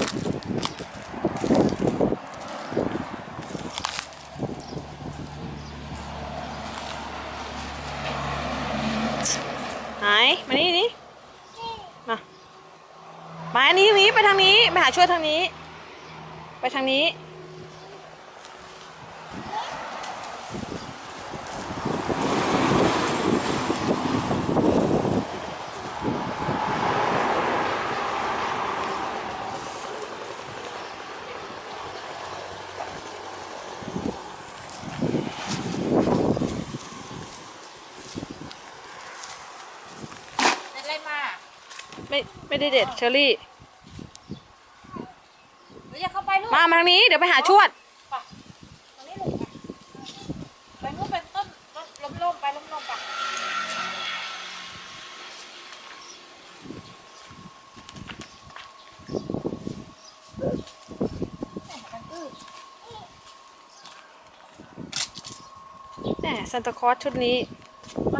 หายมานี่นี่มามาอันนี้นี้ไปทางนี้ไปหาช่วยทางนี้ ไปทางนี้ ไม่ไม่ได้เด็ดเชอรี่หรืออย่าเข้าไปลูกมามาทางนี้เดี๋ยวไปหาชวด ไปตรงนี้ลูกไปไปนู่นไปต้นต้นล้มๆไปล้มๆไปมันอื้อแหมซันตาคลอสชุดนี้ ไป